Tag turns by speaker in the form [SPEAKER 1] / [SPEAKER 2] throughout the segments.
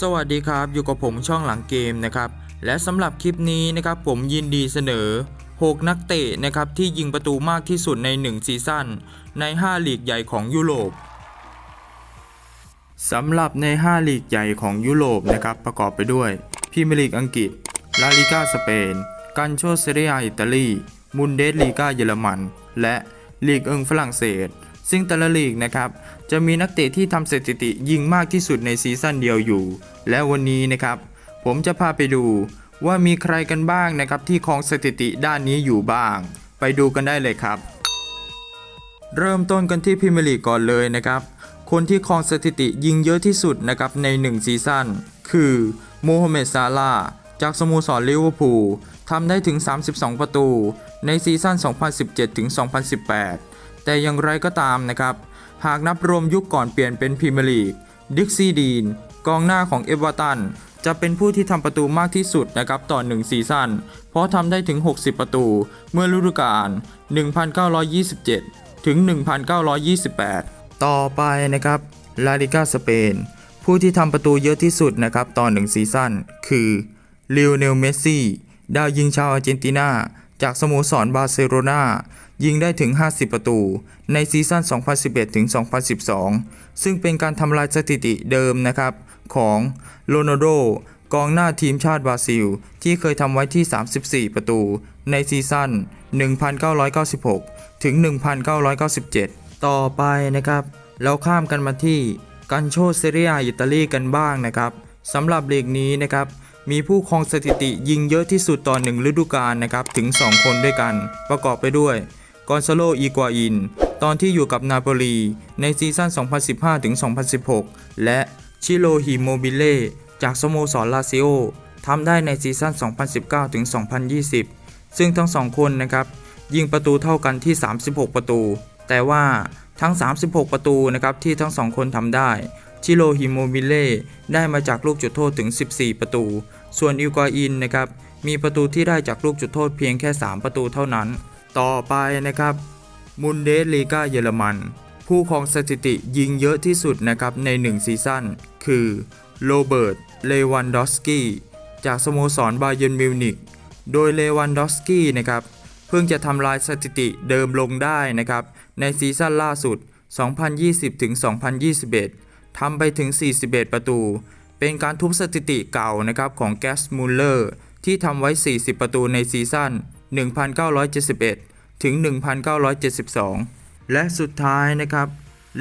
[SPEAKER 1] สวัสดีครับ อยู่กับผมช่องหลังเกมนะครับ และสำหรับคลิปนี้นะครับผมยินดีเสนอ 6 นักเตะนะครับที่ยิงประตูมากที่สุดใน 1 ซีซั่นใน 5 ลีกใหญ่ของยุโรปสำหรับใน 5 ลีกใหญ่ของยุโรปนะครับประกอบไปด้วยพรีเมียร์ลีกอังกฤษ ลาลิกาสเปน กันโชเซเรียอิตาลีมุนเดสลีกาเยอรมัน และลีกเอิงฝรั่งเศส ซึ่งแต่ละลีกนะครับจะมีนักเตะที่ทำสถิติยิงมากที่สุดในซีซั่นเดียวอยู่ และวันนี้นะครับ ผมจะพาไปดูว่ามีใครกันบ้างนะครับที่ครองสถิติด้านนี้อยู่บ้าง ไปดูกันได้เลยครับ เริ่มต้นกันที่พรีเมียร์ลีก่อนเลยนะครับ คนที่ครองสถิติยิงเยอะที่สุดนะครับใน 1 ซีซั่นคือโมฮัมเหม็ดซาลาจากสโมสรลิเวอร์พูลทำได้ถึง 32 ประตู ในซีซั่น2017ถึง2018 แต่อย่างไรก็ตามนะครับ หากนับรวมยุคก่อนเปลี่ยนเป็นพรีเมียร์ลีกดิกซี่ดีนกองหน้าของเอเวอร์ตันจะเป็นผู้ที่ทำประตูมากที่สุดนะครับต่อ1ซีซั่นเพราะทำได้ถึง 60 ประตู เมื่อฤดูกาล 1927 ถึง 1928 ต่อไปนะครับลาลิกาสเปน ผู้ที่ทำประตูเยอะที่สุดนะครับต่อ1ซีซั่นคือลิโอเนล เมสซี่ ดาวยิงชาวอาร์เจนตินาจากสโมสรบาร์เซโลนายิงได้ถึง 50 ประตู ในซีซั่น 2011 ถึง 2012 ซึ่งเป็นการทำลายสถิติเดิมนะครับ ของโรนัลโดกองหน้าทีมชาติบราซิล ที่เคยทำไว้ที่ 34 ประตู ในซีซั่น 1996 ถึง 1997 ต่อไปนะครับ เราข้ามกันมาที่กันโชเซเรียอิตาลีกันบ้างนะครับสำหรับลีกนี้นะครับ มีผู้ครองสถิติยิงเยอะที่สุดต่อหนึ่งฤดูกาลนะครับถึง 2 คนด้วยกัน ประกอบไปด้วยกอนซาโลอีกัวอิน ตอนที่อยู่กับนาโปลีในซีซั่น 2015ถึง2016 และชิโรฮิโมบิเล่จากสโมสรลาซิโอทำได้ในซีซั่น 2019ถึง2020 ซึ่งทั้งสองคนนะครับ ยิงประตูเท่ากันที่ 36 ประตู แต่ว่าทั้ง 36 ประตูนะครับที่ทั้งสองคนทำได้ ชิโรฮิโมบิเล่ได้มาจากลูกจุดโทษถึง 14 ประตู ส่วนอิวกวาอินนะครับมีประตูที่ได้จากลูกจุดโทษเพียงแค่ 3 ประตูเท่านั้น ต่อไปนะครับมุนเดสลีกาเยอรมันผู้ครองสถิติยิงเยอะที่สุดนะครับใน 1 ซีซั่นคือโรเบิร์ต เลวันดอสกี้ จากสโมสรบาเยิร์นมิวนิก โดยเลวันดอสกี้นะครับเพิ่งจะทำลายสถิติเดิมลงได้นะครับในซีซั่นล่าสุด 2020ถึง2021 ทำไปถึง 41 ประตู เป็นการทุบสถิติเก่านะครับของแกสมูลเลอร์ที่ทำไว้ 40 ประตูในซีซั่น 1971 ถึง 1972 และสุดท้ายนะครับ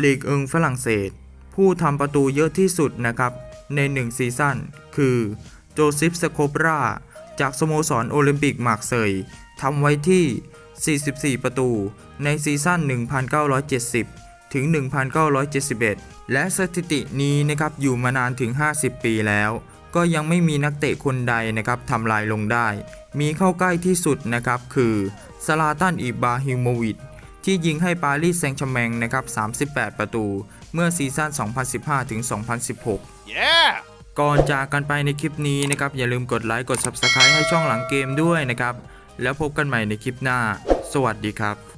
[SPEAKER 1] ลีกเอิงฝรั่งเศส ผู้ทำประตูเยอะที่สุดนะครับใน 1 ซีซั่น คือโจซิฟสโคปราจากสโมสรโอลิมปิกมาร์กเซยทำไว้ที่ 44 ประตูในซีซั่น 1970 ถึง 1971 และสถิตินี้นะครับอยู่มานานถึง 50 ปีแล้ว ก็ยังไม่มีนักเตะคนใดนะครับทำลายลงได้ มีเข้าใกล้ที่สุดนะครับคือซาลาตันอิบราฮิโมวิชที่ยิงให้ปารีสแซงต์แชร์แมงนะครับ 38 ประตู เมื่อซีซั่น 2015 ถึง 2016
[SPEAKER 2] Yeah!
[SPEAKER 1] ก่อนจากกันไปในคลิปนี้นะครับ อย่าลืมกดไลค์ กด Subscribe ให้ช่องหลังเกมด้วยนะครับ แล้วพบกันใหม่ในคลิปหน้า สวัสดีครับ